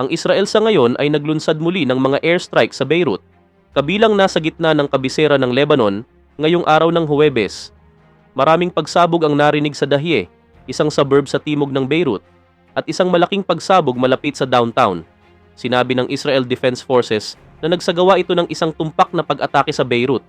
Ang Israel sa ngayon ay naglunsad muli ng mga airstrike sa Beirut, kabilang nasa gitna ng kabisera ng Lebanon ngayong araw ng Huwebes. Maraming pagsabog ang narinig sa Dahye, isang suburb sa timog ng Beirut, at isang malaking pagsabog malapit sa downtown. Sinabi ng Israel Defense Forces na nagsagawa ito ng isang tumpak na pag-atake sa Beirut.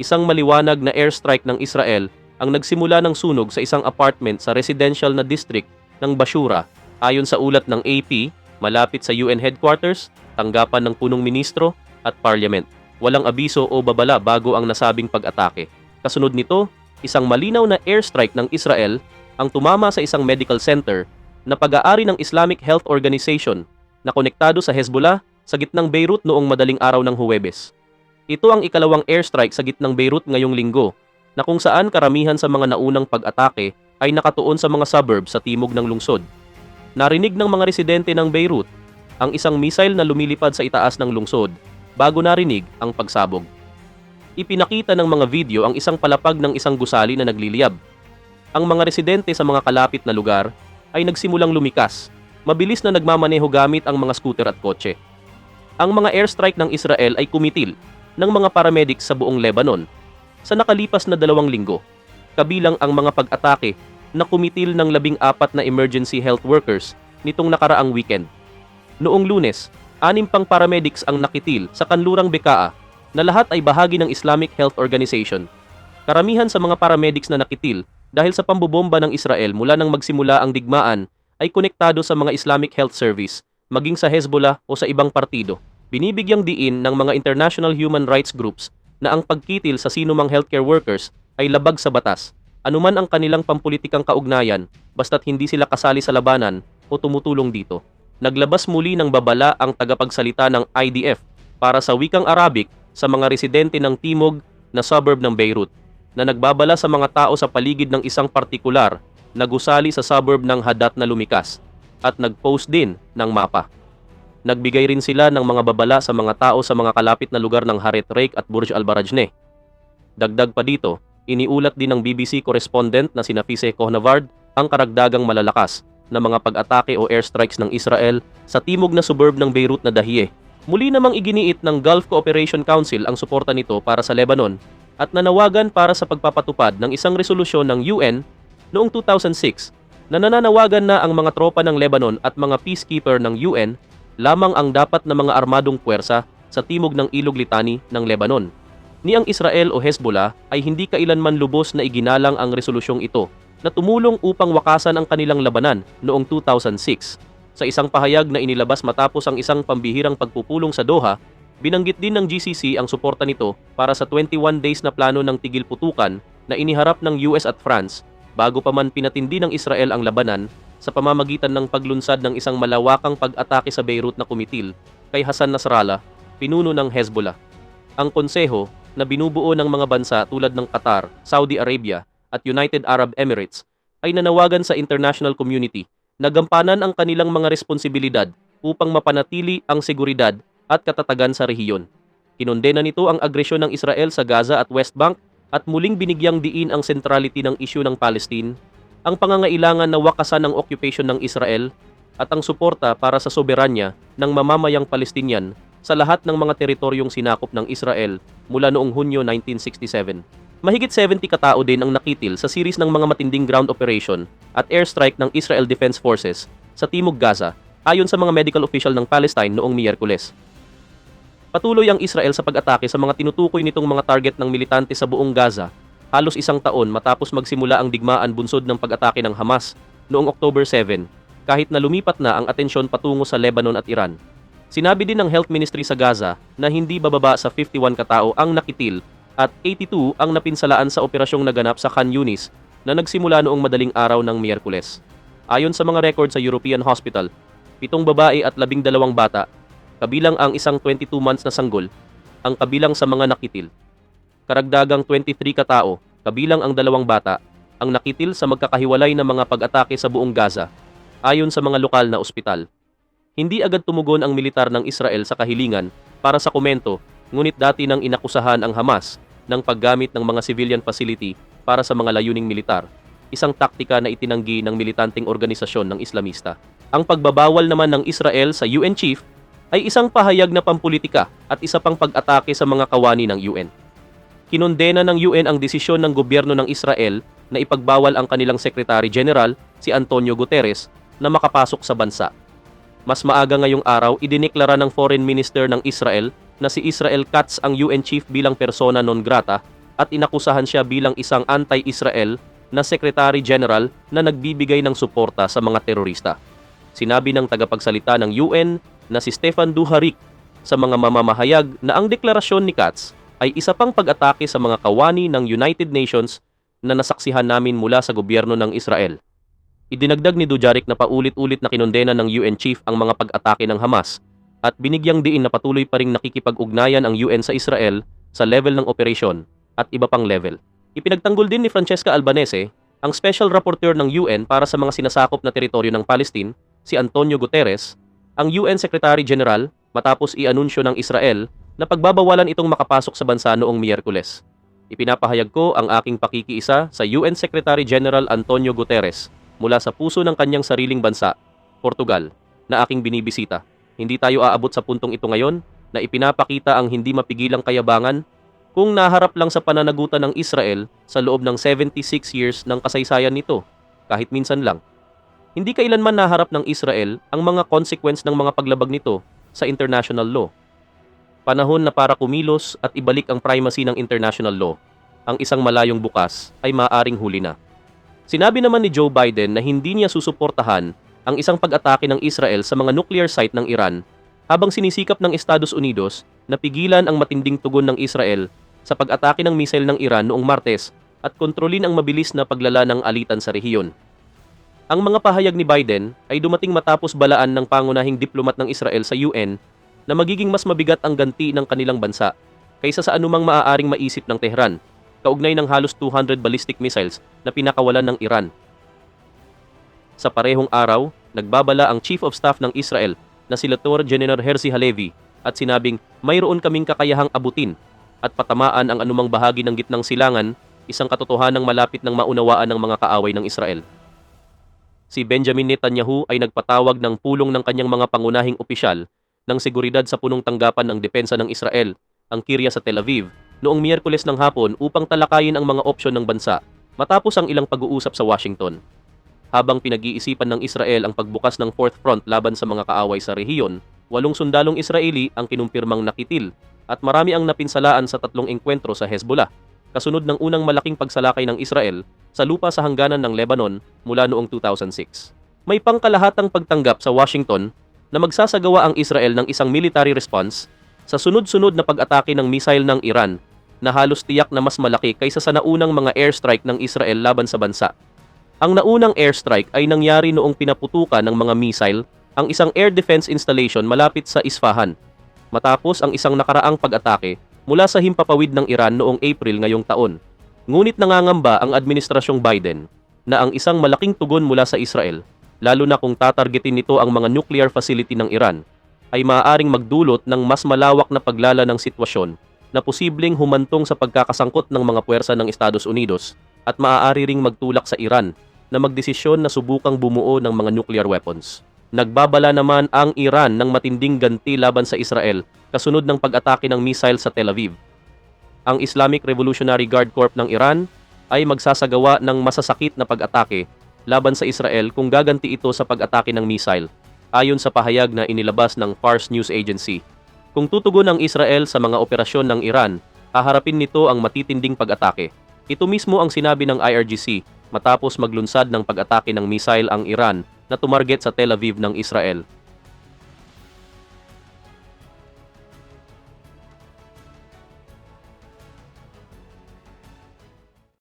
Isang maliwanag na airstrike ng Israel ang nagsimula ng sunog sa isang apartment sa residential na district ng Bashura. Ayon sa ulat ng AP, malapit sa UN headquarters, tanggapan ng punong ministro at parliament. Walang abiso o babala bago ang nasabing pag-atake. Kasunod nito, isang malinaw na airstrike ng Israel ang tumama sa isang medical center na pag-aari ng Islamic Health Organization na konektado sa Hezbollah sa gitnang Beirut noong madaling araw ng Huwebes. Ito ang ikalawang airstrike sa gitnang Beirut ngayong linggo na kung saan karamihan sa mga naunang pag-atake ay nakatuon sa mga suburbs sa timog ng lungsod. Narinig ng mga residente ng Beirut ang isang missile na lumilipad sa itaas ng lungsod bago narinig ang pagsabog. Ipinakita ng mga video ang isang palapag ng isang gusali na nagliliyab. Ang mga residente sa mga kalapit na lugar ay nagsimulang lumikas, mabilis na nagmamaneho gamit ang mga scooter at kotse. Ang mga airstrike ng Israel ay kumitil ng mga paramedics sa buong Lebanon sa nakalipas na dalawang linggo, kabilang ang mga pag-atake na kumitil ng labing apat na emergency health workers nitong nakaraang weekend. Noong lunes, anim pang paramedics ang nakitil sa kanlurang Bekaa na lahat ay bahagi ng Islamic Health Organization. Karamihan sa mga paramedics na nakitil dahil sa pambobomba ng Israel mula nang magsimula ang digmaan ay konektado sa mga Islamic Health Service, maging sa Hezbollah o sa ibang partido. Binibigyang diin ng mga international human rights groups na ang pagkitil sa sinumang healthcare workers ay labag sa batas, anuman ang kanilang pampulitikang kaugnayan, basta't hindi sila kasali sa labanan o tumutulong dito. Naglabas muli ng babala ang tagapagsalita ng IDF para sa wikang Arabic sa mga residente ng timog na suburb ng Beirut na nagbabala sa mga tao sa paligid ng isang partikular na gusali sa suburb ng Hadat na lumikas at nag-post din ng mapa. Nagbigay rin sila ng mga babala sa mga tao sa mga kalapit na lugar ng Haret Reik at Burj Al Barajne. Dagdag pa dito, iniulat din ng BBC correspondent na sina Fise Kohnavard ang karagdagang malalakas na mga pag-atake o airstrikes ng Israel sa timog na suburb ng Beirut na Dahiyeh. Muli namang iginiit ng Gulf Cooperation Council ang suporta nito para sa Lebanon at nanawagan para sa pagpapatupad ng isang resolusyon ng UN noong 2006 na nananawagan na ang mga tropa ng Lebanon at mga peacekeeper ng UN lamang ang dapat na mga armadong puwersa sa timog ng Ilog Litani ng Lebanon. Ni ang Israel o Hezbollah ay hindi kailanman lubos na iginalang ang resolusyong ito na tumulong upang wakasan ang kanilang labanan noong 2006. Sa isang pahayag na inilabas matapos ang isang pambihirang pagpupulong sa Doha, binanggit din ng GCC ang suporta nito para sa 21 days na plano ng tigil putukan na iniharap ng US at France bago pa man pinatindi ng Israel ang labanan sa pamamagitan ng paglunsad ng isang malawakang pag-atake sa Beirut na kumitil kay Hassan Nasrallah, pinuno ng Hezbollah. Ang konseho na binubuo ng mga bansa tulad ng Qatar, Saudi Arabia at United Arab Emirates ay nanawagan sa international community na gampanan ang kanilang mga responsibilidad upang mapanatili ang seguridad at katatagan sa rehiyon. Kinondena nito ang agresyon ng Israel sa Gaza at West Bank at muling binigyang diin ang centrality ng isyu ng Palestine ang pangangailangan na wakasan ng occupation ng Israel at ang suporta para sa soberanya ng mamamayang Palestinian sa lahat ng mga teritoryong sinakop ng Israel mula noong Hunyo 1967. Mahigit 70 katao din ang nakitil sa series ng mga matinding ground operation at airstrike ng Israel Defense Forces sa Timog Gaza ayon sa mga medical official ng Palestine noong Miyerkules. Patuloy ang Israel sa pag-atake sa mga tinutukoy nitong mga target ng militante sa buong Gaza halos isang taon matapos magsimula ang digmaan bunsod ng pag-atake ng Hamas noong October 7, kahit na lumipat na ang atensyon patungo sa Lebanon at Iran. Sinabi din ng Health Ministry sa Gaza na hindi bababa sa 51 katao ang nakitil at 82 ang napinsalaan sa operasyong naganap sa Khan Yunis na nagsimula noong madaling araw ng Miyerkules. Ayon sa mga record sa European Hospital, pitong babae at labing dalawang bata, kabilang ang isang 22 months na sanggol, ang kabilang sa mga nakitil karagdagang 23 katao, kabilang ang dalawang bata, ang nakitil sa magkakahiwalay na mga pag-atake sa buong Gaza, ayon sa mga lokal na ospital. Hindi agad tumugon ang militar ng Israel sa kahilingan para sa komento, ngunit dati nang inakusahan ang Hamas ng paggamit ng mga civilian facility para sa mga layuning militar, isang taktika na itinanggi ng militanteng organisasyon ng Islamista. Ang pagbabawal naman ng Israel sa UN chief ay isang pahayag na pampolitika at isa pang pag-atake sa mga kawani ng UN. Kinondena ng UN ang desisyon ng gobyerno ng Israel na ipagbawal ang kanilang Secretary General, si Antonio Guterres, na makapasok sa bansa. Mas maaga ngayong araw, idineklara ng Foreign Minister ng Israel na si Israel Katz ang UN chief bilang persona non grata at inakusahan siya bilang isang anti-Israel na Secretary General na nagbibigay ng suporta sa mga terorista. Sinabi ng tagapagsalita ng UN na si Stefan Duharik sa mga mamamahayag na ang deklarasyon ni Katz ay isa pang pag-atake sa mga kawani ng United Nations na nasaksihan namin mula sa gobyerno ng Israel. Idinagdag ni Dujarik na paulit-ulit na kinondena ng UN chief ang mga pag-atake ng Hamas at binigyang diin na patuloy pa ring nakikipag-ugnayan ang UN sa Israel sa level ng operasyon at iba pang level. Ipinagtanggol din ni Francesca Albanese, ang Special Rapporteur ng UN para sa mga sinasakop na teritoryo ng Palestine, si Antonio Guterres, ang UN Secretary General matapos i-anunsyo ng Israel na pagbabawalan itong makapasok sa bansa noong Miyerkules. Ipinapahayag ko ang aking pakikiisa sa UN Secretary General Antonio Guterres mula sa puso ng kanyang sariling bansa, Portugal, na aking binibisita. Hindi tayo aabot sa puntong ito ngayon na ipinapakita ang hindi mapigilang kayabangan kung naharap lang sa pananagutan ng Israel sa loob ng 76 years ng kasaysayan nito, kahit minsan lang. Hindi kailanman naharap ng Israel ang mga consequence ng mga paglabag nito sa international law panahon na para kumilos at ibalik ang primacy ng international law, ang isang malayong bukas ay maaring huli na. Sinabi naman ni Joe Biden na hindi niya susuportahan ang isang pag-atake ng Israel sa mga nuclear site ng Iran habang sinisikap ng Estados Unidos na pigilan ang matinding tugon ng Israel sa pag-atake ng missile ng Iran noong Martes at kontrolin ang mabilis na paglala ng alitan sa rehiyon. Ang mga pahayag ni Biden ay dumating matapos balaan ng pangunahing diplomat ng Israel sa UN na magiging mas mabigat ang ganti ng kanilang bansa kaysa sa anumang maaaring maisip ng Tehran, kaugnay ng halos 200 ballistic missiles na pinakawalan ng Iran. Sa parehong araw, nagbabala ang Chief of Staff ng Israel na si Lator General Herzi Halevi at sinabing mayroon kaming kakayahang abutin at patamaan ang anumang bahagi ng gitnang silangan, isang katotohanang malapit ng maunawaan ng mga kaaway ng Israel. Si Benjamin Netanyahu ay nagpatawag ng pulong ng kanyang mga pangunahing opisyal ng seguridad sa punong tanggapan ng depensa ng Israel, ang Kirya sa Tel Aviv, noong Miyerkules ng hapon upang talakayin ang mga opsyon ng bansa matapos ang ilang pag-uusap sa Washington. Habang pinag-iisipan ng Israel ang pagbukas ng Fourth Front laban sa mga kaaway sa rehiyon, walong sundalong Israeli ang kinumpirmang nakitil at marami ang napinsalaan sa tatlong engkwentro sa Hezbollah, kasunod ng unang malaking pagsalakay ng Israel sa lupa sa hangganan ng Lebanon mula noong 2006. May pangkalahatang pagtanggap sa Washington na magsasagawa ang Israel ng isang military response sa sunod-sunod na pag-atake ng missile ng Iran na halos tiyak na mas malaki kaysa sa naunang mga airstrike ng Israel laban sa bansa. Ang naunang airstrike ay nangyari noong pinaputukan ng mga missile ang isang air defense installation malapit sa Isfahan, matapos ang isang nakaraang pag-atake mula sa himpapawid ng Iran noong April ngayong taon. Ngunit nangangamba ang administrasyong Biden na ang isang malaking tugon mula sa Israel lalo na kung tatargetin nito ang mga nuclear facility ng Iran, ay maaaring magdulot ng mas malawak na paglala ng sitwasyon na posibleng humantong sa pagkakasangkot ng mga puwersa ng Estados Unidos at maaari ring magtulak sa Iran na magdesisyon na subukang bumuo ng mga nuclear weapons. Nagbabala naman ang Iran ng matinding ganti laban sa Israel kasunod ng pag-atake ng missile sa Tel Aviv. Ang Islamic Revolutionary Guard Corps ng Iran ay magsasagawa ng masasakit na pag-atake laban sa Israel kung gaganti ito sa pag-atake ng missile, ayon sa pahayag na inilabas ng Fars News Agency. Kung tutugon ang Israel sa mga operasyon ng Iran, haharapin nito ang matitinding pag-atake. Ito mismo ang sinabi ng IRGC matapos maglunsad ng pag-atake ng missile ang Iran na tumarget sa Tel Aviv ng Israel